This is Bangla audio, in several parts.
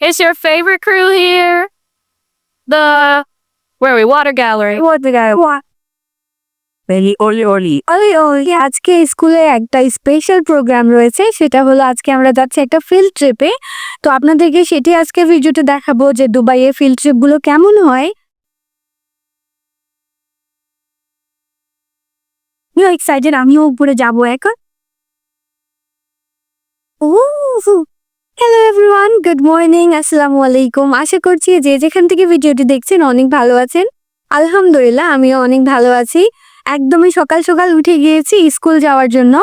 Is your favorite crew here? The, where are we? Water gallery. The guy? What? Very অলি অলি ওই ওই আজকে স্কুলে একটা স্পেশাল প্রোগ্রাম রয়েছে, সেটা হলো আজকে আমরা যাচ্ছি একটা ফিল্ড ট্রিপে তো আপনাদেরকে সেটি আজকে ভিডিওতে দেখাবো যে দুবাইয়ে ফিল্ড ট্রিপগুলো কেমন হয় এক্সাইটেড আমিও উপরে যাব এখন ও হ্যালো এভরিওয়ান গুড মর্নিং আসসালামু আলাইকুম আশা করছি যে যেখান থেকে ভিডিওটি দেখছেন অনেক ভালো আছেন। আলহামদুলিল্লাহ, আমিও অনেক ভালো আছি। একদমই সকাল সকাল উঠে গিয়েছি স্কুল যাওয়ার জন্য।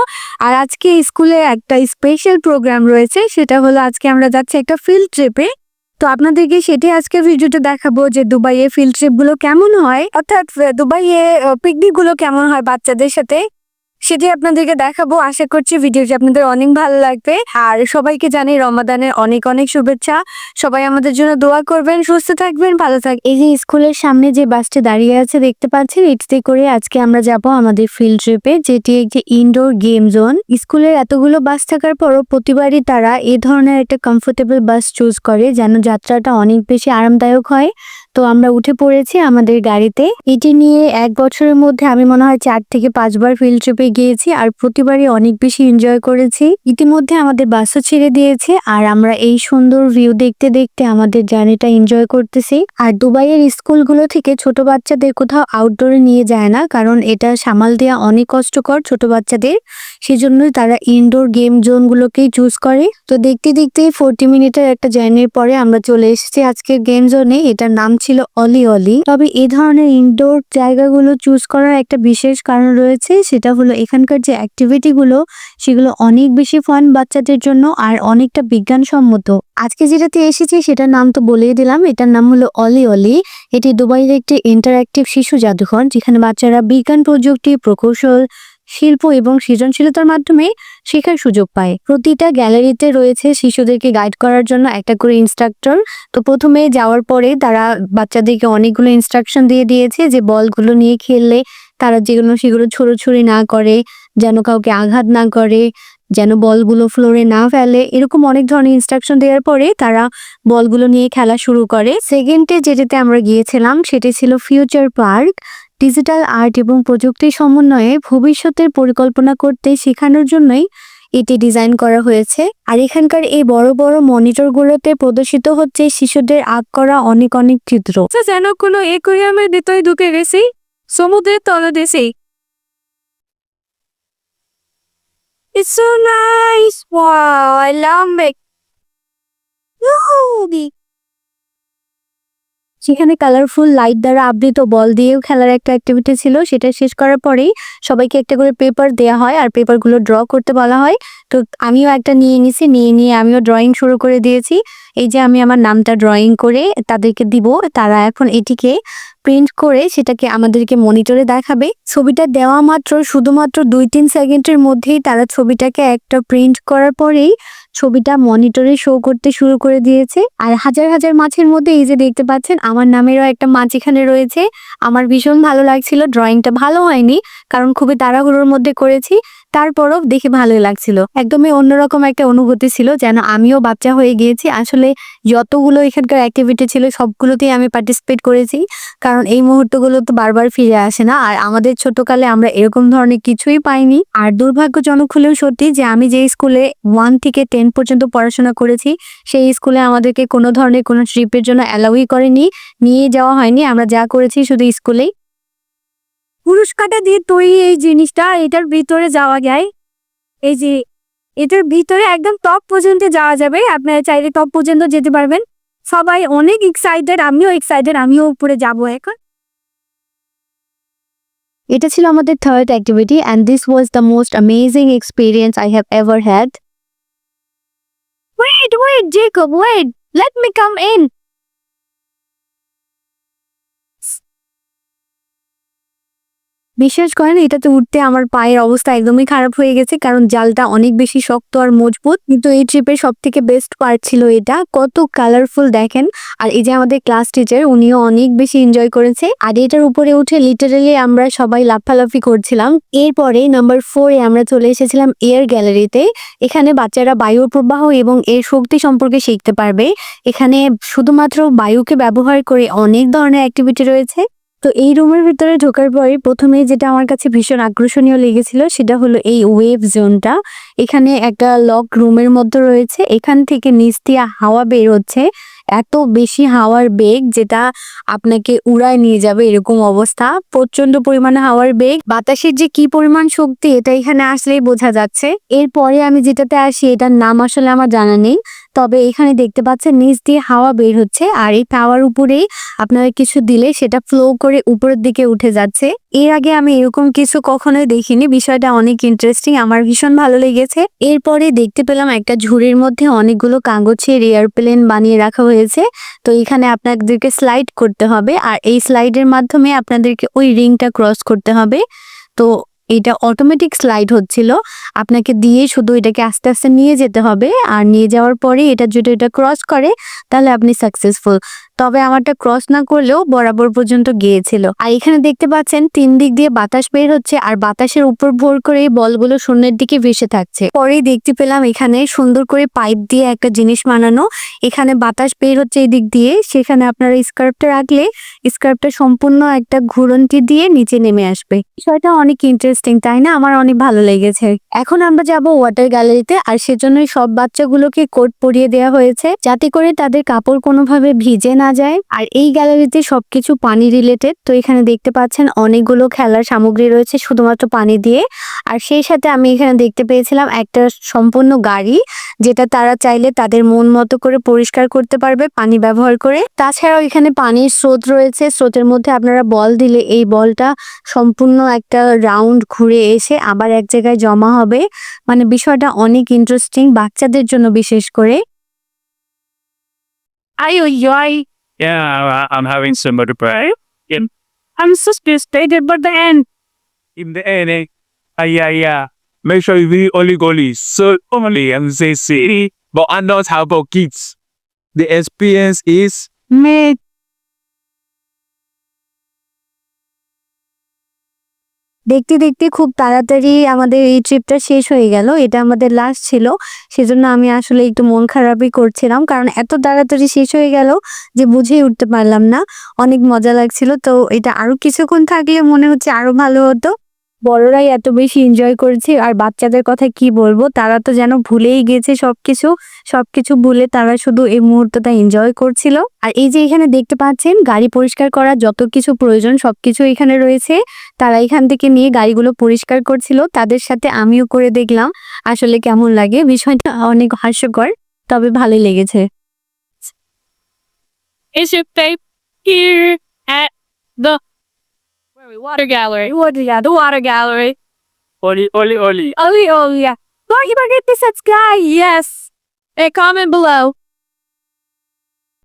আর আজকে স্কুলে একটা স্পেশাল প্রোগ্রাম রয়েছে। সেটা হলো আজকে আমরা যাচ্ছি একটা ফিল্ড ট্রিপে তো আপনাদেরকে সেটি আজকে ভিডিওতে দেখাবো যে দুবাইয়ে ফিল্ড ট্রিপগুলো কেমন হয়। অর্থাৎ দুবাইয়ে পিকনিকগুলো কেমন হয় বাচ্চাদের সাথে? সেটি আপনাদেরকে দেখাবো। আশা করছি ভিডিওটি আপনাদের অনেক ভালো লাগবে। আর সবাইকে জানি রমাদানের অনেক অনেক শুভেচ্ছা। সবাই আমাদের জন্য দোয়া করবেন, সুস্থ থাকবেন, ভালো থাক এই যে স্কুলের সামনে যে বাসটি দাঁড়িয়ে আছে, দেখতে পাচ্ছেন? এটিতে করে আজকে আমরা যাব আমাদের ফিল্ড ট্রিপে যেটি একটি ইনডোর গেম জোন স্কুলের এতগুলো বাস থাকার পরও প্রতিবারই তারা এ ধরনের একটা কমফোর্টেবল বাস চুজ করে, যেন যাত্রাটা অনেক বেশি আরামদায়ক হয়। তো আমরা উঠে পড়েছি আমাদের গাড়িতে। এটি নিয়ে এক বছরের মধ্যে আমি মনে হয় চার থেকে পাঁচবার ফিল্ড ট্রিপে গিয়েছি আর প্রতিবারই অনেক বেশি এনজয় করেছি। ইতিমধ্যে আমাদের বাসও ছেড়ে দিয়েছে আর আমরা এই সুন্দর ভিউ দেখতে দেখতে আমাদের জার্নিটা এনজয় করতেছি। আর দুবাইয়ের স্কুলগুলো থেকে ছোট বাচ্চাদের কোথাও আউটডোরে নিয়ে যায় না কারণ এটা সামাল দেওয়া অনেক কষ্টকর ছোট বাচ্চাদের। সেজন্যই তারা ইনডোর গেম জোনগুলোকেই চুজ করে। তো দেখতে দেখতে ফোরটি মিনিটের একটা জার্নির পরে আমরা চলে এসেছি আজকের গেম জোনে এটার নাম ছিল অলি অলি। তবে এ ধরনের ইনডোর জায়গাগুলো চুজ করার একটা বিশেষ কারণ রয়েছে, সেটা হলো এখানকার যে অ্যাক্টিভিটি গুলো, সেগুলো অনেক বেশি ফান বাচ্চাদের জন্য আর অনেকটা বিজ্ঞানসম্মত। আজকে যেটাতে এসেছি সেটার নাম তো বলেই দিলাম, এটার নাম হলো অলি অলি। এটি দুবাইয়ের একটি ইন্টারঅ্যাক্টিভ শিশু জাদুঘর, যেখানে বাচ্চারা বিজ্ঞান প্রযুক্তি, প্রকৌশল শিল্প এবং সৃজনশীলতার মাধ্যমে শেখার সুযোগ পায়। প্রতিটা গ্যালারিতে রয়েছে শিশুদেরকে গাইড করার জন্য একটা করে ইনস্ট্রাক্টর তো প্রথমে যাওয়ার পরে তারা বাচ্চাদেরকে অনেকগুলো ইনস্ট্রাকশন দিয়ে দিয়েছে যে বলগুলো নিয়ে খেললে তারা যেগুলো সেগুলো ছোড়াছুড়ি না করে, যেন কাউকে আঘাত না করে, যেন বলগুলো ফ্লোরে না ফেলে। এরকম অনেক ধরনের ইনস্ট্রাকশন দেওয়ার পরে তারা বলগুলো নিয়ে খেলা শুরু করে। সেকেন্ডে যেটাতে আমরা গিয়েছিলাম সেটি ছিল ফিউচার পার্ক ডিজিটাল আর্ট এবং প্রযুক্তির সমন্বয়ে ভবিষ্যতের পরিকল্পনা করতে শেখানোর জন্যই এটি ডিজাইন করা হয়েছে আর এখানকার এই বড় বড় মনিটরগুলোতে প্রদর্শিত হচ্ছে শিশুদের আঁক করা অনেক অনেক চিত্র যেন কোনো একুরিয়ামের ভিতরে ঢুকে গেছি সমুদ্রের তলদেশে It's so nice. Wow, I love it. Yoo-hoo! সেখানে কালারফুল লাইট দ্বারা আবৃত বল দিয়েও খেলার একটা অ্যাক্টিভিটি ছিল। সেটা শেষ করার পরেই সবাইকে একটা করে পেপার দেওয়া হয় আর পেপারগুলো ড্র করতে বলা হয়। তো আমিও একটা নিয়ে নিছি, নিয়ে নিয়ে আমিও ড্রয়িং শুরু করে দিয়েছি। এই যে আমি আমার নামটা ড্রয়িং করে তাদেরকে দিব, তারা এখন এটিকে প্রিন্ট করে সেটাকে আমাদেরকে মনিটরে দেখাবে। ছবিটা দেওয়া মাত্র শুধুমাত্র দুই তিন সেকেন্ডের মধ্যেই তারা ছবিটাকে একটা প্রিন্ট করার পরেই ছবিটা মনিটরে শো করতে শুরু করে দিয়েছে। আর হাজার হাজার মাছের মধ্যে এই যে দেখতে পাচ্ছেন, আমার নামেরও একটা মাছ এখানে রয়েছে। আমার ভীষণ ভালো লাগছিল ড্রয়িংটা ভালো হয়নি, কারণ খুবই তাড়াহুড়োর মধ্যে করেছি। তারপরও দেখে ভালোই লাগছিল। একদমই অন্যরকম একটা অনুভূতি ছিল যেন আমিও বাচ্চা হয়ে গিয়েছি। আসলে যতগুলো এখানকার অ্যাক্টিভিটি ছিল সবগুলোতেই আমি পার্টিসিপেট করেছি। কারণ এই মুহূর্তগুলো তো বারবার ফিরে আসে না। আর আমাদের ছোটকালে আমরা এরকম ধরনের কিছুই পাইনি। আর দুর্ভাগ্যজনক হলেও সত্যি যে আমি যে স্কুলে ওয়ান থেকে টেন পর্যন্ত পড়াশোনা করেছি, সেই স্কুলে আমাদেরকে কোনো ধরনের কোনো ট্রিপের জন্য অ্যালাউই করেনি। নিয়ে যাওয়া হয়নি। আমরা যা করেছি শুধু স্কুলেই পুরস্কারটা দিয়ে তৈরি এই জিনিসটা এটার ভিতরে যাওয়া যায়। এই যে এটার ভিতরে একদম টপ পর্যন্ত যাওয়া যাবে। আপনারা চাইলে টপ পর্যন্ত যেতে পারবেন। সবাই অনেক এক্সাইটেড আমিও এক্সাইটেড আমিও উপরে যাব এখন। এটা ছিল আমাদের third activity and this was the most amazing experience I have ever had wait wait Jacob wait let me come in বিশ্বাস করেন, এটাতে উঠতে আমার পায়ের অবস্থা একদমই খারাপ হয়ে গেছে, কারণ জালটা অনেক বেশি শক্ত আর মজবুত। কিন্তু এই ট্রিপের সব থেকে বেস্ট পার্ট ছিল এটা, কত কালারফুল দেখেন। আর এই যে আমাদের ক্লাস টিচার উনিও অনেক বেশি এনজয় করেছে। আর এটার উপরে উঠে লিটারালি আমরা সবাই লাফালাফি করছিলাম। এরপরে নাম্বার ফোরে আমরা চলে এসেছিলাম এয়ার গ্যালারিতে এখানে বাচ্চারা বায়ুর প্রবাহ এবং এর শক্তি সম্পর্কে শিখতে পারবে। এখানে শুধুমাত্র বায়ুকে ব্যবহার করে অনেক ধরনের অ্যাক্টিভিটি রয়েছে। তো এই রুমের ভিতরে ঢোকার পরে প্রথমে যেটা আমার কাছে ভীষণ আকর্ষণীয় লেগেছিল, সেটা হলো এই ওয়েভ জোনটা। এখানে একটা লক রুমের মধ্যে রয়েছে, এখান থেকে নিচ দিয়ে হাওয়া বের হচ্ছে এত বেশি হাওয়ার বেগ যেটা আপনাকে উড়ায় নিয়ে যাবে এরকম অবস্থা। প্রচণ্ড পরিমাণে হাওয়ার বেগ। বাতাসের যে কি পরিমাণ শক্তি, এটা এখানে আসলেই বোঝা যাচ্ছে। এরপরে আমি যেটাতে আসি, এটার নাম আসলে আমার জানা নেই। তবে এখানে দেখতে পাচ্ছেন, নিচ দিয়ে হাওয়া বের হচ্ছে। আর এই টাওয়ার উপরেই আপনারা কিছু দিলে সেটা ফ্লো করে উপরের দিকে উঠে যাচ্ছে। এর আগে আমি এরকম কিছু কখনোই দেখিনি। বিষয়টা অনেক ইন্টারেস্টিং আমার ভীষণ ভালো লেগেছে। এরপরে দেখতে পেলাম একটা ঝুড়ির মধ্যে অনেকগুলো কাগজের এয়ারপ্লেন বানিয়ে রাখা হয়েছে। তো এখানে আপনাদেরকে স্লাইড করতে হবে আর এই স্লাইডের মাধ্যমে আপনাদেরকে ওই রিংটা ক্রস করতে হবে। তো এটা অটোমেটিক স্লাইড হচ্ছিল। আপনাকে দিয়ে শুধু এটাকে আস্তে আস্তে নিয়ে যেতে হবে। আর নিয়ে যাওয়ার পরে এটা যদি এটা ক্রস করে, তাহলে আপনি সাকসেসফুল তবে আমারটা ক্রস না করলেও বরাবর পর্যন্ত গিয়েছিল। আর এখানে দেখতে পাচ্ছেন, তিন দিক দিয়ে বাতাস বের হচ্ছে আর বাতাসের উপর ভোর করে বলগুলো শূন্যের দিকে ভেসে থাকছে। পরেই দেখতে পেলাম এখানে সুন্দর করে পাইপ দিয়ে একটা জিনিস বানানো। এখানে বাতাস বের হচ্ছে এই দিক দিয়ে। সেখানে আপনারা স্কার্পটা রাখলে স্কার্পটা সম্পূর্ণ একটা ঘুরন্তি দিয়ে নিচে নেমে আসবে। বিষয়টা অনেক ইন্টারেস্টিং তাই না? আমার অনেক ভালো লেগেছে। এখন আমরা যাব ওয়াটার গ্যালারিতে আর সেজন্যই সব বাচ্চাগুলোকে কোট পরিয়ে দেওয়া হয়েছে। যাতে করে তাদের কাপড় কোনোভাবে ভিজে না যায়। আর এই গ্যালারিতে সবকিছু পানি রিলেটেড তো এখানে দেখতে পাচ্ছেন অনেকগুলো খেলার সামগ্রী রয়েছে শুধুমাত্র পানি দিয়ে। আর সেই সাথে আমি এখানে দেখতে পেয়েছিলাম একটা সম্পূর্ণ গাড়ি যেটা তারা চাইলে তাদের মন মতো করে পরিষ্কার করতে পারবে পানি ব্যবহার করে। তাছাড়াও এখানে পানির স্রোত রয়েছে। স্রোতের মধ্যে আপনারা বল দিলে এই বলটা সম্পূর্ণ একটা রাউন্ড ঘুরে এসে আবার এক জায়গায় জমা হবে। মানে বিষয়টা অনেক ইন্টারেস্টিং বাচ্চাদের জন্য বিশেষ করে। ay, ay. Yeah, I'm having some of the break. I'm so suspicious, but the end. In the end, eh? Ah, yeah, yeah. Make sure you read Oli Goli. So only city, but I know how about kids. The experience is Mid. দেখতে দেখতে খুব তাড়াতাড়ি আমাদের এই ট্রিপটা শেষ হয়ে গেল। এটা আমাদের লাস্ট ছিল। সেজন্য আমি আসলে একটু মন খারাপই করছিলাম। কারণ এত তাড়াতাড়ি শেষ হয়ে গেল যে বুঝেই উঠতে পারলাম না। অনেক মজা লাগছিল। তো এটা আরও কিছুক্ষণ থাকলে মনে হচ্ছে আরও ভালো হতো। বড়রাই এত বেশি এনজয় করেছে, আর বাচ্চাদের কথা কি বলব? তারা তো যেন ভুলেই গেছে সবকিছু। সবকিছু ভুলে তারা শুধু এই মুহূর্তটা এনজয় করছিল। আর এই যে এখানে দেখতে পাচ্ছেন, গাড়ি পরিষ্কার করার যত কিছু প্রয়োজন সবকিছু এখানে রয়েছে। তারা এখান থেকে নিয়ে গাড়িগুলো পরিষ্কার করছিল। তাদের সাথে আমিও করে দেখলাম। আসলে কেমন লাগে? বিষয়টা অনেক হাস্যকর, তবে ভালোই লেগেছে। Is it babe here water gallery. What, yeah, the water gallery. Oli, oli, oli. Oli, oli, yeah. Marky Mark, this guy, yes. And comment below.